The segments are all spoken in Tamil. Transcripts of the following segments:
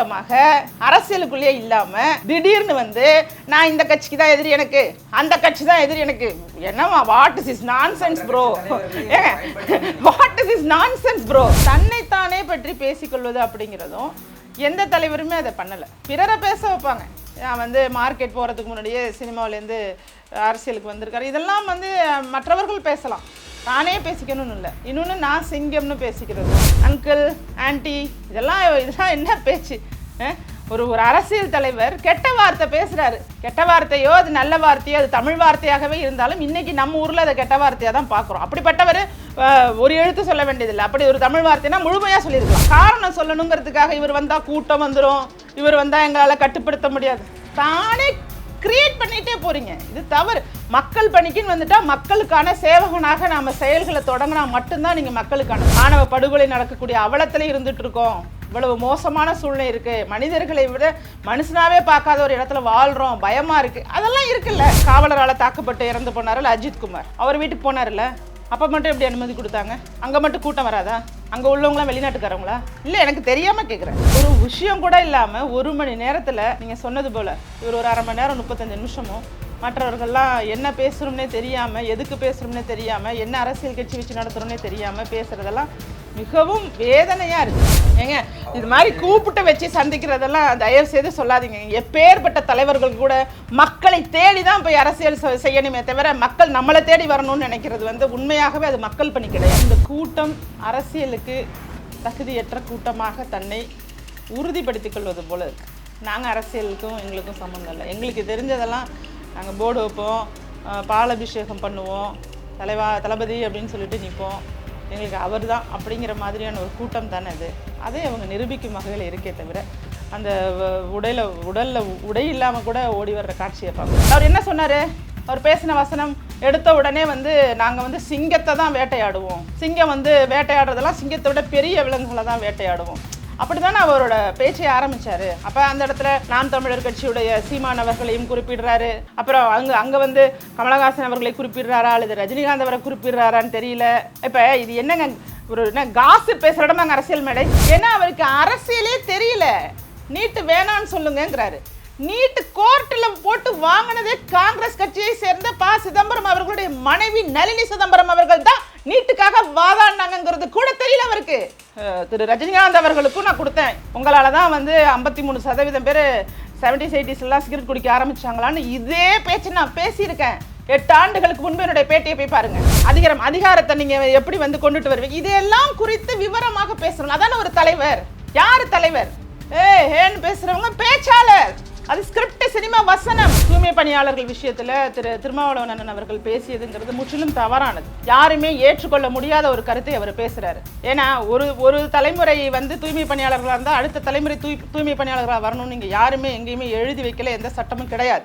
போராட்டமாக அரசியலுக்குள்ளேயே இல்லாம திடீர்னு வந்து நான் இந்த கட்சிக்கு தான் எதிரி எனக்கு. அந்த கட்சி தான் எதிரி எனக்கு. என்னவா what is is nonsense bro ஏங்க what is is nonsense bro தன்னைத்தானே பற்றி பேசிக்கொள்வது அப்படிங்கிறதும் எந்த தலைவருமே அதை பண்ணலை. பிறரை பேச வைப்பாங்க. நான் வந்து மார்க்கெட் போகிறதுக்கு முன்னாடியே சினிமாவிலேருந்து அரசியலுக்கு வந்திருக்காரு. இதெல்லாம் வந்து மற்றவர்கள் பேசலாம். நானே பேசிக்கணும்னு இல்லை. இன்னொன்று நான் சிங்கம்னு பேசிக்கிறது. அங்கிள் ஆன்ட்டி இதெல்லாம் இதெல்லாம் என்ன பேச்சு? ஒரு ஒரு அரசியல் தலைவர் கெட்ட வார்த்தை பேசுகிறாரு கெட்ட வார்த்தையோ அது நல்ல வார்த்தையோ அது தமிழ் வார்த்தையாகவே இருந்தாலும் இன்றைக்கி நம்ம ஊரில் அதை கெட்ட வார்த்தையாக தான் பார்க்குறோம். அப்படிப்பட்டவர் ஒரு எழுத்து சொல்ல வேண்டியதில்லை. அப்படி ஒரு தமிழ் வார்த்தைனா முழுமையாக சொல்லியிருக்கலாம். காரணம் சொல்லணுங்கிறதுக்காக இவர் வந்தால் கூட்டம் வந்துடும் இவர் வந்தால் எங்களால் கட்டுப்படுத்த முடியாது. தானே கிரியேட் பண்ணிட்டே போறீங்க. இது தவறு. மக்கள் பணிக்குன்னு வந்துட்டா மக்களுக்கான சேவகனாக நாம செயல்களை தொடங்கினா மட்டும்தான் நீங்க மக்களுக்கான மாணவ படுகொலை நடக்கக்கூடிய அவலத்துல இருந்துட்டு இருக்கோம் இவ்வளவு மோசமான சூழ்நிலை இருக்கு. மனிதர்களை விட மனுஷனாவே பார்க்காத ஒரு இடத்துல வாழ்றோம். பயமா இருக்கு. அதெல்லாம் இருக்குல்ல. காவலரால் தாக்கப்பட்டு இறந்து போனார்ல அஜித் குமார். அவர் வீட்டுக்கு போனார்ல அப்போ மட்டும் எப்படி அனுமதி கொடுத்தாங்க? அங்கே மட்டும் கூட்டம் வராதா? அங்கே உள்ளவங்களாம் வெளிநாட்டுக்காரங்களா இல்லை எனக்கு தெரியாமல் கேட்குறேன் ஒரு விஷயம் கூட இல்லாமல் ஒரு மணி நேரத்தில் நீங்கள் சொன்னது போல் இவர் ஒரு அரை மணி நேரம் முப்பத்தஞ்சு நிமிஷமும் மற்றவர்கள்லாம் என்ன பேசுகிறோம்னே தெரியாமல் எதுக்கு பேசுகிறோம்னே தெரியாமல் என்ன அரசியல் கட்சி வச்சு நடத்துகிறோம்னே தெரியாமல் பேசுறதெல்லாம் மிகவும் வேதனையாக இருக்குது ஏங்க இது மாதிரி கூப்பிட்டு வச்சு சந்திக்கிறதெல்லாம் தயவு செய்து சொல்லாதீங்க. எப்பேற்பட்ட தலைவர்கள் கூட மக்களை தேடி தான் போய் அரசியல் செய்யணுமே தவிர மக்கள் நம்மளை தேடி வரணும்னு நினைக்கிறது வந்து உண்மையாகவே அது மக்கள் பணி கிடையாது. இந்த கூட்டம் அரசியலுக்கு தகுதியற்ற கூட்டமாக தன்னை உறுதிப்படுத்திக் கொள்வது போல இருக்கு. நாங்கள் அரசியலுக்கும் எங்களுக்கும் சம்மந்தம் இல்லை. எங்களுக்கு தெரிஞ்சதெல்லாம் நாங்கள் போர்டு வைப்போம் பால் அபிஷேகம் பண்ணுவோம் தலைவா தளபதி அப்படின்னு சொல்லிட்டு நிற்போம் எங்களுக்கு அவர் தான் அப்படிங்கிற மாதிரியான ஒரு கூட்டம் தானே அது. அதை அவங்க நிரூபிக்கும் வகையில் இருக்கே தவிர அந்த உடையில் உடலில் உடை இல்லாமல் கூட ஓடி வர்ற காட்சியை பார்க்கணும் அவர் என்ன சொன்னார்? அவர் பேசின வசனம் எடுத்த உடனே வந்து நாங்கள் வந்து சிங்கத்தை தான் வேட்டையாடுவோம். சிங்கம் வந்து வேட்டையாடுறதெல்லாம் சிங்கத்தை விட பெரிய விலங்குகளை தான் வேட்டையாடுவோம். அப்படிதானே அவரோட பேச்சை ஆரம்பிச்சாரு. அப்ப அந்த இடத்துல நாம் தமிழர் கட்சியுடைய சீமான் அவர்களையும் குறிப்பிடுறாரு. அப்புறம் அங்க அங்க வந்து கமலஹாசன் அவர்களை குறிப்பிடுறாரா அல்லது ரஜினிகாந்த் அவரை குறிப்பிடுறாரான்னு தெரியல. இப்ப இது என்னங்க ஒரு என்ன காசு பேசுற இடமா அரசியல் மேடை. ஏன்னா அவருக்கு அரசியலே தெரியல. நீட்டு வேணான்னு சொல்லுங்கிறாரு நீட்டு கோர்ட்டில் போட்டு வாங்கினதே காங்கிரஸ் கட்சியை சேர்ந்த ப சிதம்பரம் அவர்களுடைய மனைவி நளினி சிதம்பரம் அவர்கள் தான் நீட்டுக்காக வாதாடினாங்கிறது கூட தெரியல அவருக்கு. திரு ரஜினிகாந்த் அவர்களுக்கும் நான் கொடுத்தேன். உங்களால் தான் வந்து ஐம்பத்தி மூணு சதவீதம் பேர் செவன்டிஸ் எயிட்டிஸ்லாம் சிகரெட் குடிக்க ஆரம்பிச்சாங்களான்னு இதே பேச்சு நான் பேசியிருக்கேன். எட்டு ஆண்டுகளுக்கு முன்பு என்னுடைய பேட்டியை போய் பாருங்க. அதிகாரம் அதிகாரத்தை நீங்க எப்படி வந்து கொண்டுட்டு வருவீங்க? இதெல்லாம் குறித்து விவரமாக பேசணும் அதான ஒரு தலைவர். யாரு தலைவர்? ஏ ஏன்னு பேசுறவங்க பேச்சாளர். அது ஸ்கிரிப்ட் சினிமா வசனம் தூய்மை பணியாளர்கள் விஷயத்துல திரு திருமாவளவன் அவர்கள் பேசியதுங்கிறது முற்றிலும் தவறானது. யாருமே ஏற்றுக்கொள்ள முடியாத ஒரு கருத்தை அவர் பேசுறாரு. ஏன்னா ஒரு ஒரு தலைமுறை வந்து தூய்மை பணியாளர்களாக இருந்தால் அடுத்த தலைமுறை தூய் தூய்மை பணியாளர்களாக வரணும்னு நீங்க யாருமே எங்கேயுமே எழுதி வைக்கல எந்த சட்டமும் கிடையாது.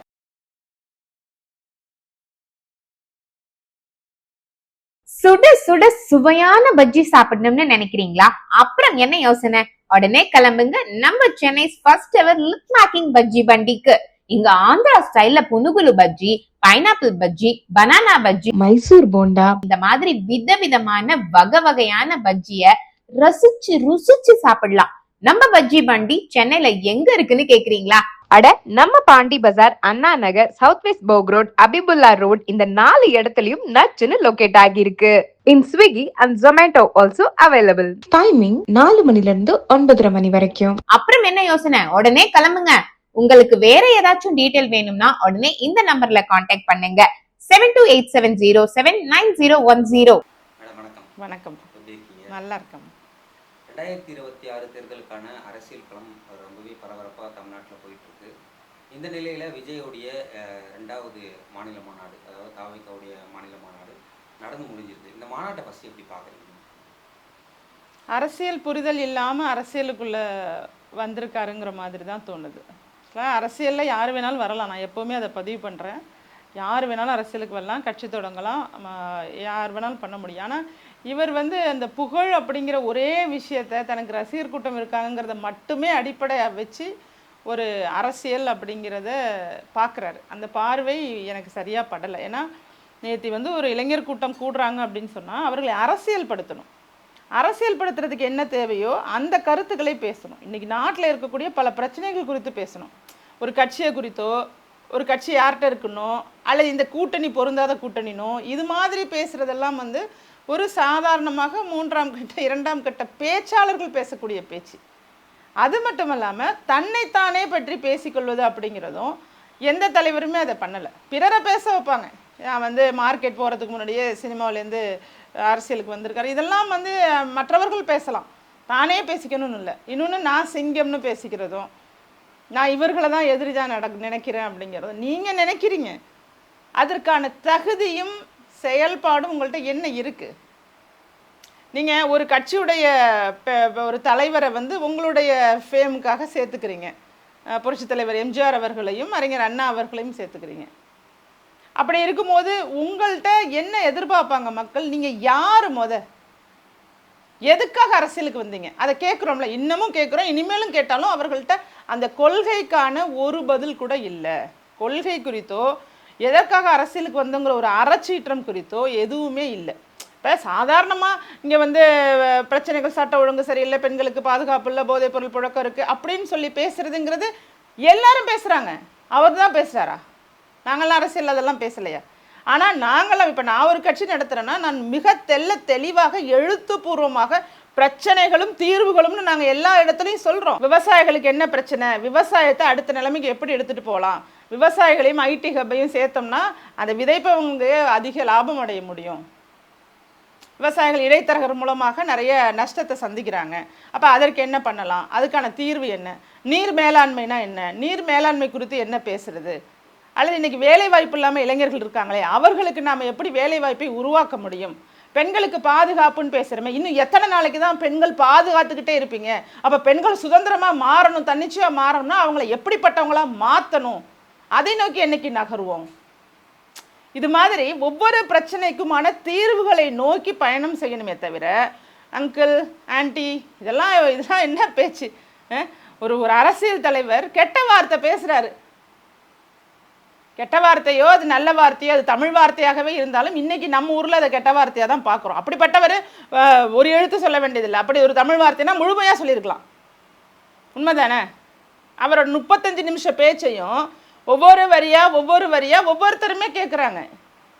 சுட சுட சுவையான பஜ்ஜி சாப்பிடணும்னு நினைக்கிறீங்களா? அப்புறம் என்ன யோசனை? உடனே கிளம்புங்க. நம்ம Chennai first ever live making bajji பண்டிக்கு இங்க ஆந்திரா ஸ்டைல்ல புனுகுலு பஜ்ஜி பைனாப்பிள் பஜ்ஜி பனானா பஜ்ஜி மைசூர் போண்டா. இந்த மாதிரி விதவிதமான வகை வகையான பஜ்ஜிய ரசிச்சு ருசிச்சு சாப்பிடலாம். நம்ம பஜ்ஜி பண்டி சென்னையில எங்க இருக்குன்னு கேக்குறீங்களா? அட நம்ம Pondy Bazaar Anna Nagar south west Boag road Habibullah road இந்த நாலு இடத்துலயும் நச்சுன்னு லொகேட் ஆகியிருக்கு. In Swiggy and Zomato also available timing நாலு மணில இருந்து ஒன்பதரை மணி வரைக்கும். அப்புறம் என்ன யோசனை? உடனே கிளம்புங்க. உங்களுக்கு வேற ஏதாச்சும் டீடைல் வேணும்னா உடனே இந்த நம்பர்ல காண்டாக்ட் பண்ணுங்க. Seven two eight seven zero seven nine zero one zero வணக்கம். வணக்கம். எப்படி இருக்கீங்க? நல்லா இருக்கேன். ரெண்டாயிரத்தி இருபத்தி ஆறு தேர்தலுக்கான அரசியல் களம் ரொம்பவே பரபரப்பாக தமிழ்நாட்டில் போயிட்டு இருக்கு இந்த நிலையில் விஜயோடைய ரெண்டாவது மாநில மாநாடு அதாவது தாவிகாவுடைய மாநில மாநாடு நடந்து முடிஞ்சிருக்கு இந்த மாநாட்டை ஃபஸ்ட்டு எப்படி பார்க்குறீங்க? அரசியல் புரிதல் இல்லாமல் அரசியலுக்குள்ள வந்திருக்காருங்கிற மாதிரி தான் தோணுது. அரசியலில் யார் வேணாலும் வரலாம். நான் எப்போவுமே அதை பதிவு பண்ணுறேன் யார் வேணாலும் அரசியலுக்கு வரலாம். கட்சி தொடங்கலாம். யார் வேணாலும் பண்ண முடியும். ஆனால் இவர் வந்து அந்த புகழ் அப்படிங்கிற ஒரே விஷயத்தை தனக்கு ரசிகர் கூட்டம் இருக்காங்கிறத மட்டுமே அடிப்படையாக வச்சு ஒரு அரசியல் அப்படிங்கிறத பார்க்குறாரு அந்த பார்வை எனக்கு சரியாக படலை. ஏன்னா நேற்று வந்து ஒரு இளைஞர் கூட்டம் கூடுறாங்க அப்படின்னு சொன்னால் அவர்களை அரசியல் படுத்தணும் அரசியல் படுத்துறதுக்கு என்ன தேவையோ அந்த கருத்துக்களை பேசணும். இன்னைக்கு நாட்டில் இருக்கக்கூடிய பல பிரச்சனைகள் குறித்து பேசணும். ஒரு கட்சியை குறித்தோ ஒரு கட்சி யார்கிட்ட இருக்கணும் அல்லது இந்த கூட்டணி பொருந்தாத கூட்டணினோ இது மாதிரி பேசுகிறதெல்லாம் வந்து ஒரு சாதாரணமாக மூன்றாம் கட்ட இரண்டாம் கட்ட பேச்சாளர்கள் பேசக்கூடிய பேச்சு. அது மட்டும் இல்லாமல் தன்னைத்தானே பற்றி பேசிக்கொள்வது அப்படிங்கிறதும் எந்த தலைவருமே அதை பண்ணலை. பிறரை பேச வைப்பாங்க. நான் வந்து மார்க்கெட் போகிறதுக்கு முன்னாடியே சினிமாவிலேருந்து அரசியலுக்கு வந்திருக்காரு. இதெல்லாம் வந்து மற்றவர்கள் பேசலாம். தானே பேசிக்கணும்னு இல்லை. இன்னொன்று நான் சிங்கம்னு பேசிக்கிறதும் நான் இவர்களை தான் எதிரி தான் நட நினைக்கிறேன் அப்படிங்கிறதும் நீங்கள் நினைக்கிறீங்க. அதற்கான தகுதியும் செயல்பாடும் உங்கள்கிட்ட என்ன இருக்குது நீங்கள் ஒரு கட்சியுடைய ஒரு தலைவரை வந்து உங்களுடைய ஃபேமுக்காக சேர்த்துக்கிறீங்க. புரட்சி தலைவர் எம்ஜிஆர் அவர்களையும் அறிஞர் அண்ணா அவர்களையும் சேர்த்துக்கிறீங்க. அப்படி இருக்கும்போது உங்கள்கிட்ட என்ன எதிர்பார்ப்பாங்க மக்கள்? நீங்கள் யார் முத? எதுக்காக அரசியலுக்கு வந்தீங்க? அதை கேட்குறோம்ல இன்னமும் கேட்குறோம் இனிமேலும் கேட்டாலும் அவர்கள்ட்ட அந்த கொள்கைக்கான ஒரு பதில் கூட இல்லை. கொள்கை குறித்தோ எதற்காக அரசியலுக்கு வந்தோங்கிற ஒரு அறச்சீற்றம் குறித்தோ எதுவுமே இல்லை. இப்போ சாதாரணமாக இங்கே வந்து பிரச்சனைகள் சட்ட ஒழுங்கு சரியில்லை பெண்களுக்கு பாதுகாப்பு இல்லை போதைப் பொருள் புழக்கம் இருக்குது அப்படின்னு சொல்லி பேசுகிறதுங்கிறது எல்லாரும் பேசுகிறாங்க அவர் தான் பேசுகிறாரா நாங்களாம் அரசியல் அதெல்லாம் பேசலையா? ஆனால் நாங்களாம் இப்போ நான் ஒரு கட்சி நடத்துகிறேன்னா நான் மிக தெல்ல தெளிவாக எழுத்துப்பூர்வமாக பிரச்சனைகளும் தீர்வுகளும்னு நாங்கள் எல்லா இடத்துலையும் சொல்கிறோம் விவசாயிகளுக்கு என்ன பிரச்சனை? விவசாயத்தை அடுத்த நிலைமைக்கு எப்படி எடுத்துகிட்டு போகலாம்? விவசாயிகளையும் ஐடி ஹப்பையும் சேர்த்தோம்னா அந்த விதைப்பவங்க அதிக லாபம் அடைய முடியும். விவசாயிகள் இடைத்தரகர் மூலமாக நிறைய நஷ்டத்தை சந்திக்கிறாங்க. அப்போ அதற்கு என்ன பண்ணலாம்? அதுக்கான தீர்வு என்ன? நீர் மேலாண்மைனா என்ன? நீர் மேலாண்மை குறித்து என்ன பேசுறது? அல்லது இன்னைக்கு வேலை வாய்ப்பு இல்லாமல் இளைஞர்கள் இருக்காங்களே அவர்களுக்கு நாம் எப்படி வேலை வாய்ப்பை உருவாக்க முடியும்? பெண்களுக்கு பாதுகாப்புன்னு பேசுகிறோமே இன்னும் எத்தனை நாளைக்கு தான் பெண்கள் பாதுகாத்துக்கிட்டே இருப்பீங்க? அப்போ பெண்கள் சுதந்திரமாக மாறணும் தன்னிச்சையாக மாறணும்னா அவங்கள எப்படிப்பட்டவங்களாக மாற்றணும் அதை நோக்கி என்னைக்கு நகருவோம்? இது மாதிரி ஒவ்வொரு பிரச்சனைக்குமான தீர்வுகளை நோக்கி பயணம் செய்யணுமே தவிர அங்கிள் ஆன்ட்டி இதெல்லாம் இதெல்லாம் என்ன பேச்சு? ஒரு ஒரு அரசியல் தலைவர் கெட்ட வார்த்தை பேசுறாரு. கெட்ட வார்த்தையோ அது நல்ல வார்த்தையோ அது தமிழ் வார்த்தையாகவே இருந்தாலும் இன்னைக்கு நம்ம ஊரில் அதை கெட்ட வார்த்தையாக தான் பார்க்குறோம். அப்படிப்பட்டவர் ஒரு எழுத்து சொல்ல வேண்டியதில்லை. அப்படி ஒரு தமிழ் வார்த்தைனா முழுமையாக சொல்லியிருக்கலாம். உண்மைதானே? அவரோட முப்பத்தஞ்சு நிமிஷ பேச்சையும் ஒவ்வொரு வரியாக ஒவ்வொரு வரியாக ஒவ்வொருத்தருமே கேட்குறாங்க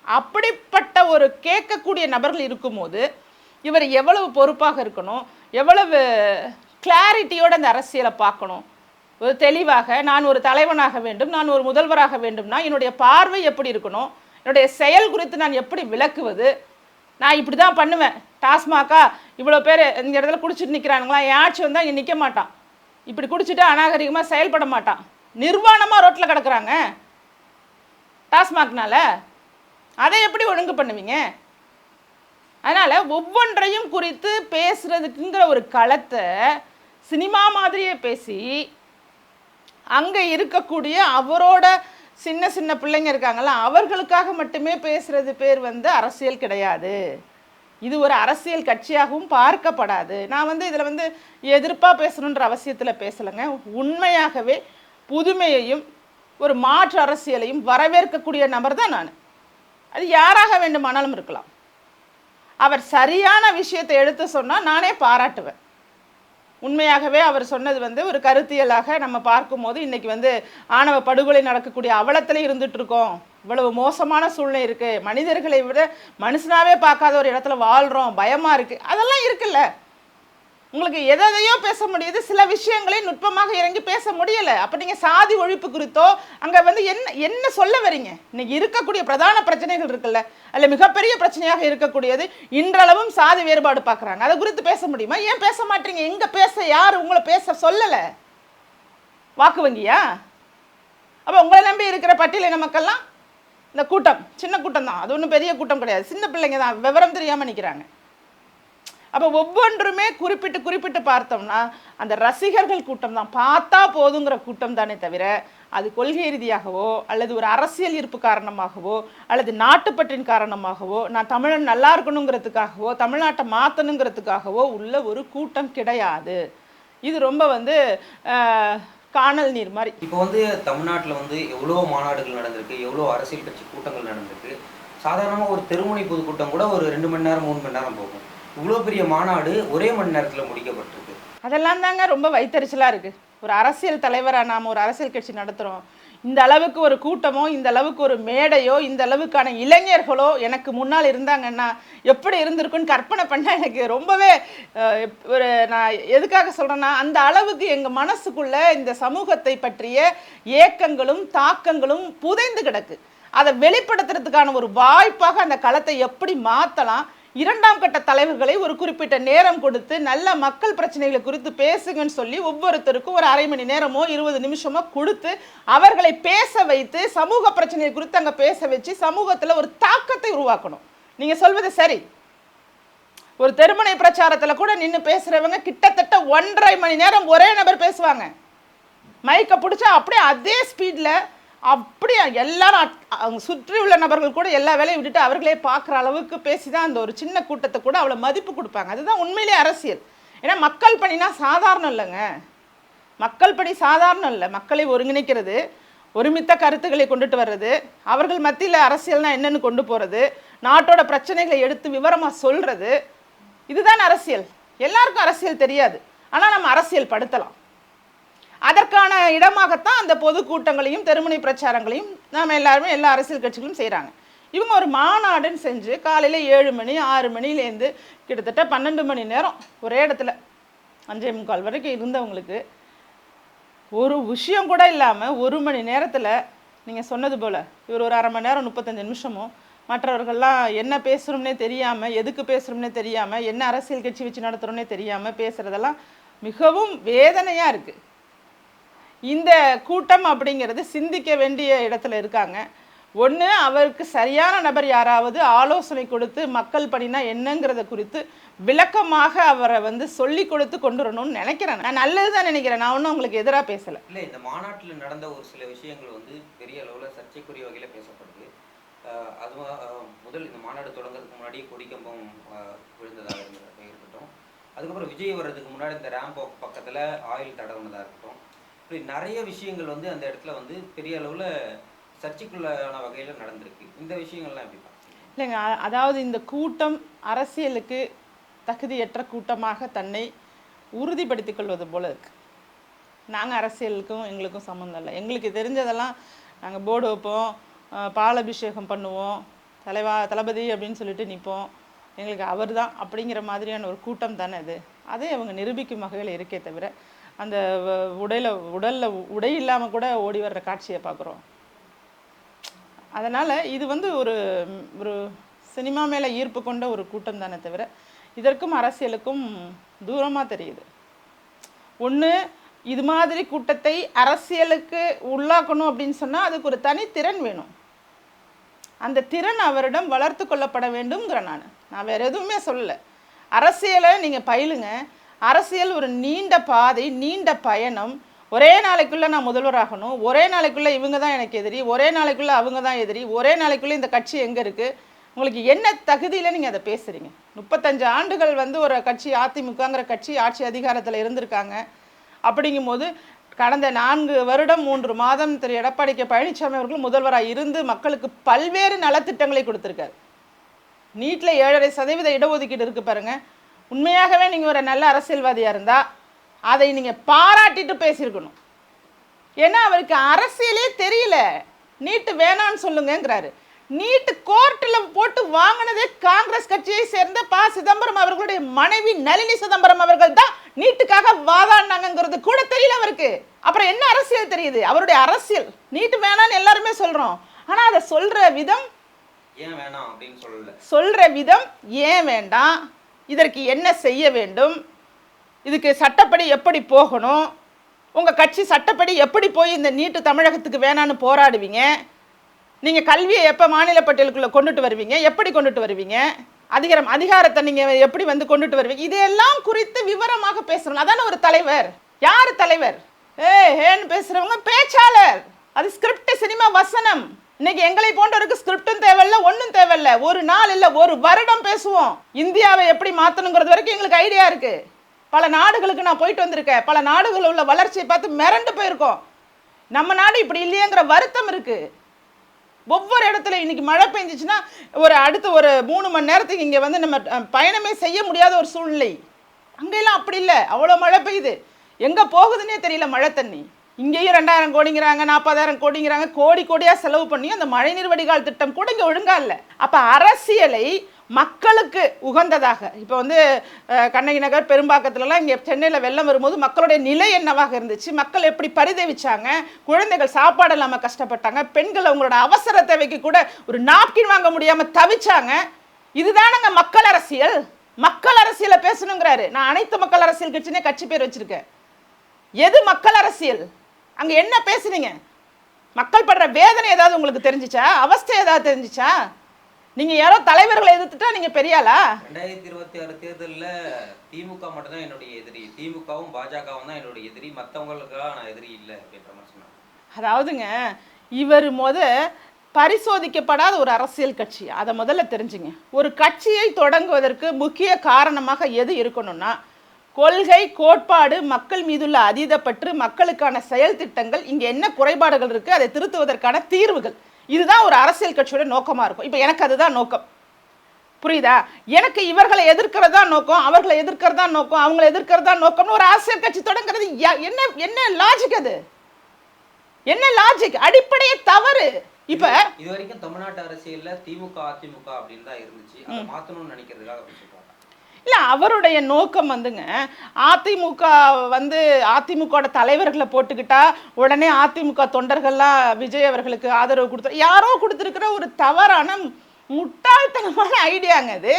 அப்படிப்பட்ட ஒரு கேட்கக்கூடிய நபர்கள் இருக்கும்போது இவர் எவ்வளவு பொறுப்பாக இருக்கணும் எவ்வளவு கிளாரிட்டியோட அந்த அரசியலை பார்க்கணும். ஒரு தெளிவாக நான் ஒரு தலைவனாக வேண்டும் நான் ஒரு முதல்வராக வேண்டும்னா என்னுடைய பார்வை எப்படி இருக்கணும் என்னுடைய செயல் குறித்து நான் எப்படி விளக்குவது நான் இப்படி தான் பண்ணுவேன். டாஸ்மாகா இவ்வளோ பேர் இந்த இடத்துல குடிச்சிட்டு நிற்கிறானுங்களா என் ஆட்சி வந்தால் இங்கே நிற்க மாட்டான். இப்படி குடிச்சிட்டு அநாகரிகமாக செயல்பட மாட்டான். நிர்வாணமாக ரோட்டில் கிடக்குறாங்க. டாஸ்மாக்னால். அதை எப்படி ஒழுங்கு பண்ணுவீங்க? அதனால் ஒவ்வொன்றையும் குறித்து பேசுகிறதுக்குங்கிற ஒரு களத்தை சினிமா மாதிரியே பேசி அங்கே இருக்கக்கூடிய அவரோட சின்ன சின்ன பிள்ளைங்க இருக்காங்கல்ல அவர்களுக்காக மட்டுமே பேசுகிறது பேர் வந்து அரசியல் கிடையாது. இது ஒரு அரசியல் கட்சியாகவும் பார்க்கப்படாது. நான் வந்து இதில் வந்து எதிர்ப்பாக பேசணுன்ற அவசியத்தில் பேசலைங்க. உண்மையாகவே புதுமையையும் ஒரு மாற்று அரசியலையும் வரவேற்கக்கூடிய நபர் தான் நான். அது யாராக வேண்டுமானாலும் இருக்கலாம். அவர் சரியான விஷயத்தை எடுத்து சொன்னால் நானே பாராட்டுவேன். உண்மையாகவே அவர் சொன்னது வந்து ஒரு கருத்தியலாக நம்ம பார்க்கும்போது இன்றைக்கி வந்து ஆணவ படுகொலை நடக்கக்கூடிய அவலத்தில் இருந்துட்டு இருக்கோம் இவ்வளவு மோசமான சூழ்நிலை இருக்குது மனிதர்களை விட மனுஷனாவே பார்க்காத ஒரு இடத்துல வாழ்கிறோம் பயமாக இருக்குது அதெல்லாம் இருக்குல்ல. உங்களுக்கு எதையோ பேச முடியுது சில விஷயங்களை நுட்பமாக இறங்கி பேச முடியல. அப்போ நீங்கள் சாதி ஒழிப்பு குறித்தோ அங்கே வந்து என்ன என்ன சொல்ல வரீங்க? இன்னைக்கு இருக்கக்கூடிய பிரதான பிரச்சனைகள் இருக்குல்ல அதில் மிகப்பெரிய பிரச்சனையாக இருக்கக்கூடியது இன்றளவும் சாதி வேறுபாடு பார்க்குறாங்க. அதை குறித்து பேச முடியுமா? ஏன் பேச மாட்டீங்க? எங்கே பேச யார் உங்களை பேச சொல்லலை? வாக்கு வங்கியா? அப்போ உங்களை நம்பி இருக்கிற பட்டியலின மக்கள்லாம் இந்த கூட்டம் சின்ன கூட்டம் தான் அது ஒன்றும் பெரிய கூட்டம் கிடையாது. சின்ன பிள்ளைங்க தான் விவரம் தெரியாமல் நிற்கிறாங்க அப்போ ஒவ்வொன்றுமே குறிப்பிட்டு குறிப்பிட்டு பார்த்தோம்னா அந்த ரசிகர்கள் கூட்டம் தான் பார்த்தா போதுங்கிற கூட்டம் தானே தவிர அது கொள்கை ரீதியாகவோ அல்லது ஒரு அரசியல் ஈர்ப்பு காரணமாகவோ அல்லது நாட்டுப்பற்றின் காரணமாகவோ நான் தமிழன் நல்லா இருக்கணுங்கிறதுக்காகவோ தமிழ்நாட்டை மாற்றணுங்கிறதுக்காகவோ உள்ள ஒரு கூட்டம் கிடையாது. இது ரொம்ப வந்து காணல் நீர் மாதிரி. இப்போ வந்து தமிழ்நாட்டில் வந்து எவ்வளோ மாநாடுகள் நடந்திருக்கு எவ்வளோ அரசியல் கட்சி கூட்டங்கள் நடந்திருக்கு. சாதாரணமாக ஒரு தெருமுனை பொதுக்கூட்டம் கூட ஒரு ரெண்டு மணி நேரம் மூணு மணி நேரம் போகும். இவ்வளோ பெரிய மாநாடு ஒரே மணி நேரத்தில் முடிக்கப்பட்டிருக்கு. அதெல்லாம் தாங்க ரொம்ப வைத்தறிச்சலாக இருக்குது ஒரு அரசியல் தலைவராக நாம் ஒரு அரசியல் கட்சி நடத்துகிறோம் இந்த அளவுக்கு ஒரு கூட்டமோ இந்த அளவுக்கு ஒரு மேடையோ இந்த அளவுக்கான இளைஞர்களோ எனக்கு முன்னால் இருந்தாங்கன்னா எப்படி இருந்திருக்குன்னு கற்பனை பண்ணால் எனக்கு ரொம்பவே ஒரு நான் எதுக்காக சொல்கிறேன்னா அந்த அளவுக்கு எங்கள் மனசுக்குள்ள இந்த சமூகத்தை பற்றிய ஏக்கங்களும் தாக்கங்களும் புதைந்து கிடக்கு. அதை வெளிப்படுத்துறதுக்கான ஒரு வாய்ப்பாக அந்த களத்தை எப்படி மாற்றலாம் இரண்டாம் கட்ட தலைவர்களை ஒரு குறிப்பிட்ட நேரம் கொடுத்து நல்ல மக்கள் பிரச்சனைகளை குறித்து பேசுங்கன்னு சொல்லி ஒவ்வொருத்தருக்கும் ஒரு அரை மணி நேரமோ இருபது நிமிஷமோ கொடுத்து அவர்களை பேச வைத்து சமூக பிரச்சனைகள் குறித்து அங்கே பேச வச்சு சமூகத்தில் ஒரு தாக்கத்தை உருவாக்கணும். நீங்கள் சொல்வது சரி. ஒரு தெருமனை பிரச்சாரத்தில் கூட நின்று பேசுகிறவங்க கிட்டத்தட்ட ஒன்றரை மணி நேரம் ஒரே நபர் பேசுவாங்க. மைக்கை பிடிச்சா அப்படியே அதே ஸ்பீடில் அப்படியே? எல்லாரும் அவங்க சுற்றி உள்ள நபர்கள் கூட எல்லா வேலையும் விட்டுட்டு அவர்களே பார்க்குற அளவுக்கு பேசி தான் அந்த ஒரு சின்ன கூட்டத்தை கூட அவ்வளோ மதிப்பு கொடுப்பாங்க. அதுதான் உண்மையிலே அரசியல். ஏன்னா மக்கள் பணினா சாதாரணம் இல்லைங்க. மக்கள் பணி சாதாரணம் இல்லை. மக்களை ஒருங்கிணைக்கிறது ஒருமித்த கருத்துக்களை கொண்டுட்டு வர்றது அவர்கள் மத்தியில் அரசியல்னா என்னென்னு கொண்டு போகிறது நாட்டோட பிரச்சனைகளை எடுத்து விவரமாக சொல்கிறது இதுதான் அரசியல். எல்லாருக்கும் அரசியல் தெரியாது. ஆனால் நம்ம அரசியல் படுத்தலாம். அதற்கான இடமாகத்தான் அந்த பொதுக்கூட்டங்களையும் தெருமுனை பிரச்சாரங்களையும் நாம் எல்லாருமே எல்லா அரசியல் கட்சிகளும் செய்கிறாங்க இவங்க ஒரு மாநாடுன்னு செஞ்சு காலையில் ஏழு மணி ஆறு மணிலேருந்து கிட்டத்தட்ட பன்னெண்டு மணி நேரம் ஒரே இடத்துல அஞ்சே முக்கால் வரைக்கும் இருந்தவங்களுக்கு ஒரு விஷயம் கூட இல்லாமல் ஒரு மணி நேரத்தில் நீங்கள் சொன்னது போல் இவர் ஒரு அரை மணி நேரம் முப்பத்தஞ்சு நிமிஷமும் மற்றவர்கள்லாம் என்ன பேசுகிறோம்னே தெரியாமல் எதுக்கு பேசுகிறோம்னே தெரியாமல் என்ன அரசியல் கட்சி வச்சு நடத்துகிறோம்னே தெரியாமல் பேசுகிறதெல்லாம் மிகவும் வேதனையாக இருக்குது இந்த கூட்டம் அப்படிங்கிறது சிந்திக்க வேண்டிய இடத்துல இருக்காங்க. ஒன்று அவருக்கு சரியான நபர் யாராவது ஆலோசனை கொடுத்து மக்கள் பணினா என்னங்கிறத குறித்து விளக்கமாக அவரை வந்து சொல்லி கொடுத்து கொண்டு வரணும்னு நினைக்கிறேன். நான் நல்லது தான் நினைக்கிறேன். நான் ஒன்றும் உங்களுக்கு எதிராக பேசலை. இல்லை இந்த மாநாட்டில் நடந்த ஒரு சில விஷயங்கள் வந்து பெரிய அளவில் சர்ச்சைக்குரிய வகையில் பேசப்படுது. அஹ் அதுவும் முதல் இந்த மாநாடு தொடங்குறதுக்கு முன்னாடி கொடிக்கம்பம் விழுந்ததாக இருக்கட்டும். அதுக்கப்புறம் விஜய் வர்றதுக்கு முன்னாடி இந்த ரேம்ப் பக்கத்தில் ஆயில் தடவுனதாக இருக்கட்டும். இப்படி நிறைய விஷயங்கள் வந்து அந்த இடத்துல வந்து பெரிய அளவில் சர்ச்சைக்குள்ளான வகையில் நடந்திருக்கு. இந்த விஷயங்கள்லாம் எப்படி இல்லைங்க அதாவது இந்த கூட்டம் அரசியலுக்கு தகுதியற்ற கூட்டமாக தன்னை உறுதிப்படுத்திக் கொள்வது போல இருக்கு. நாங்கள் அரசியலுக்கும் எங்களுக்கும் சம்மந்தம் இல்லை. எங்களுக்கு தெரிஞ்சதெல்லாம் நாங்கள் போர்டு வைப்போம் பாலபிஷேகம் பண்ணுவோம் தலைவா தளபதி அப்படின்னு சொல்லிட்டு நிற்போம் எங்களுக்கு அவர் தான் அப்படிங்கிற மாதிரியான ஒரு கூட்டம் தானே அது. அதை அவங்க நிரூபிக்கும் வகையில் இருக்கே தவிர அந்த வ- உடையில உடலில் உடை இல்லாமல் கூட ஓடி வர்ற காட்சியை பார்க்குறோம். அதனால் இது வந்து ஒரு ஒரு சினிமா மேலே ஈர்ப்பு கொண்ட ஒரு கூட்டம் தானே தவிர இதற்கும் அரசியலுக்கும் தூரமாக தெரியுது. ஒன்று இது மாதிரி கூட்டத்தை அரசியலுக்கு உள்ளாக்கணும் அப்படின்னு சொன்னால் அதுக்கு ஒரு தனித்திறன் வேணும். அந்த திறன் அவரிடம் வளர்த்து கொள்ளப்பட வேண்டும்ங்கிற நான். நான் வேற எதுவுமே சொல்லலை. அரசியலை நீங்கள் பயிலுங்க. அரசியல் ஒரு நீண்ட பாதை நீண்ட பயணம். ஒரே நாளைக்குள்ளே நான் முதல்வராகணும். ஒரே நாளைக்குள்ளே இவங்க தான் எனக்கு எதிரி. ஒரே நாளைக்குள்ளே அவங்க தான் எதிரி. ஒரே நாளைக்குள்ளே இந்த கட்சி எங்கே இருக்குது உங்களுக்கு என்ன தகுதியில் நீங்கள் அதை பேசுகிறீங்க முப்பத்தஞ்சு ஆண்டுகள் வந்து ஒரு கட்சி அதிமுகங்கிற கட்சி ஆட்சி அதிகாரத்தில் இருந்திருக்காங்க. அப்படிங்கும்போது கடந்த நான்கு வருடம் மூன்று மாதம் திரு எடப்பாடி கே பழனிசாமி அவர்கள் முதல்வராக இருந்து மக்களுக்கு பல்வேறு நலத்திட்டங்களை கொடுத்துருக்காரு. நீட்டில் ஏழரை சதவீத இடஒதுக்கீடு இருக்குது பாருங்கள் உண்மையாகவே நீங்கள் ஒரு நல்ல அரசியல்வாதியாக இருந்தால் அதை நீங்கள் பாராட்டிட்டு பேசியிருக்கணும். ஏன்னா அவருக்கு அரசியலே தெரியல. நீட்டு வேணான்னு சொல்லுங்கங்கிறாரு. நீட்டு கோர்ட்டில் போட்டு வாங்கினதே காங்கிரஸ் கட்சியை சேர்ந்த ப. சிதம்பரம் அவர்களுடைய மனைவி நளினி சிதம்பரம் அவர்கள் தான் நீட்டுக்காக வாதாடினாங்கிறது கூட தெரியல அவருக்கு. அப்புறம் என்ன அரசியல் தெரியுது? அவருடைய அரசியல். நீட்டு வேணான்னு எல்லாருமே சொல்றோம். ஆனா அதை சொல்ற விதம் ஏன் வேணாம் அப்படின்னு சொல்லல. சொல்ற விதம் ஏன் வேண்டாம்? இதற்கு என்ன செய்ய வேண்டும்? இதுக்கு சட்டப்படி எப்படி போகணும்? உங்கள் கட்சி சட்டப்படி எப்படி போய் இந்த நீட்டு தமிழகத்துக்கு வேணான்னு போராடுவீங்க? நீங்கள் கல்வியை எப்போ மாநில பட்டியலுக்குள்ளே கொண்டுட்டு வருவீங்க? எப்படி கொண்டுட்டு வருவீங்க? அதிகாரம் அதிகாரத்தை நீங்கள் எப்படி வந்து கொண்டுட்டு வருவீங்க? இதெல்லாம் குறித்து விவரமாக பேசுகிறோம் அதானே ஒரு தலைவர். யார் தலைவர்? ஏ ஏன்னு பேசுகிறவங்க பேச்சாளர். அது ஸ்கிரிப்ட் சினிமா வசனம். இன்னைக்கு எங்களை போன்றவருக்கு ஸ்கிரிப்டும் தேவையில்ல ஒன்றும் தேவையில்ல. ஒரு நாள் இல்லை ஒரு வருடம் பேசுவோம். இந்தியாவை எப்படி மாற்றணுங்கிறது வரைக்கும் எங்களுக்கு ஐடியா இருக்கு. பல நாடுகளுக்கு நான் போயிட்டு வந்திருக்கேன். பல நாடுகளில் உள்ள வளர்ச்சியை பார்த்து மிரண்டு போயிருக்கோம். நம்ம நாடு இப்படி இல்லையேங்கிற வருத்தம் இருக்கு. ஒவ்வொரு இடத்துல இன்னைக்கு மழை பெஞ்சிச்சுன்னா ஒரு அடுத்து ஒரு மூணு மணி நேரத்துக்கு இங்கே வந்து நம்ம பயணமே செய்ய முடியாத ஒரு சூழ்நிலை. அங்கெல்லாம் அப்படி இல்லை. அவ்வளோ மழை பெய்யுது. எங்கே போகுதுன்னே தெரியல மழை தண்ணி. இங்கேயும் ரெண்டாயிரம் கோடிங்கிறாங்க நாற்பதாயிரம் கோடிங்கிறாங்க கோடி கோடியாக செலவு பண்ணி அந்த மழைநீர் வடிகால் திட்டம் கூட இங்கே ஒழுங்கா இல்லை. அப்போ அரசியலை மக்களுக்கு உகந்ததாக இப்போ வந்து கண்ணகி நகர் பெரும்பாக்கத்துலலாம் இங்கே சென்னையில் வெள்ளம் வரும்போது மக்களுடைய நிலை என்னவாக இருந்துச்சு? மக்கள் எப்படி பரிதவிச்சாங்க? குழந்தைகள் சாப்பாடு இல்லாமல் கஷ்டப்பட்டாங்க பெண்கள் அவங்களோட அவசர தேவைக்கு கூட ஒரு நாப்கின் வாங்க முடியாமல் தவிச்சாங்க. இதுதானங்க மக்கள் அரசியல்? மக்கள் அரசியலை பேசணுங்கிறாரு. நான் அனைத்து மக்கள் அரசியல் கட்சினே கட்சி பேர் வச்சிருக்கேன். எது மக்கள் அரசியல்? அங்க என்ன பேசுனீங்க? மக்கள் படுற வேதனை ஏதாவது உங்களுக்கு தெரிஞ்சுச்சா? அவஸ்தை ஏதாவது தெரிஞ்சுச்சா? நீங்க யாரோ தலைவர்களை எதிர்த்துட்டா நீங்க பெரியாளா? ரெண்டாயிரத்தி இருபத்தி ஆறு தேர்தலில் திமுக மட்டும்தான் என்னுடைய எதிரி. திமுகவும் பாஜகவும் தான் என்னுடைய எதிரி. மற்றவங்களுக்கெல்லாம் நான் எதிரி இல்லை அப்படின்ற மாதிரி சொன்னாங்க. அதாவதுங்க இவர் முத பரிசோதிக்கப்படாத ஒரு அரசியல் கட்சி. அதை முதல்ல தெரிஞ்சுங்க. ஒரு கட்சியை தொடங்குவதற்கு முக்கிய காரணமாக எது இருக்கணும்னா கொள்கை கோட்பாடு மக்கள் மீதுள்ள அதீதப்பற்று மக்களுக்கான செயல் திட்டங்கள் இங்கே என்ன குறைபாடுகள் இருக்குது அதை திருத்துவதற்கான தீர்வுகள். இதுதான் ஒரு அரசியல் கட்சியோட நோக்கமாக இருக்கும். இப்போ எனக்கு அதுதான் நோக்கம். புரியுதா? எனக்கு இவர்களை எதிர்க்கிறதா நோக்கம் அவர்களை எதிர்க்கிறதா நோக்கம் அவங்களை எதிர்க்கிறதா நோக்கம்னு ஒரு அரசியல் கட்சி தொடங்குறது என்ன என்ன லாஜிக் அது? என்ன லாஜிக் அடிப்படையே தவறு. இப்ப இது வரைக்கும் தமிழ்நாட்டு அரசியல்ல திமுக அதிமுக அப்படின்னு தான் இருந்துச்சு. அதை மாத்தணும்னு நினைக்கிறதுக்காக இல்ல அவருடைய நோக்கம் வந்துங்க அதிமுக வந்து அதிமுகவோட தலைவர்களை போட்டுக்கிட்டா உடனே அதிமுக தொண்டர்கள்லாம் விஜய் அவர்களுக்கு ஆதரவு கொடுத்து யாரோ கொடுத்துருக்கிற ஒரு தவறான முட்டாள்தனமான ஐடியாங்க அது.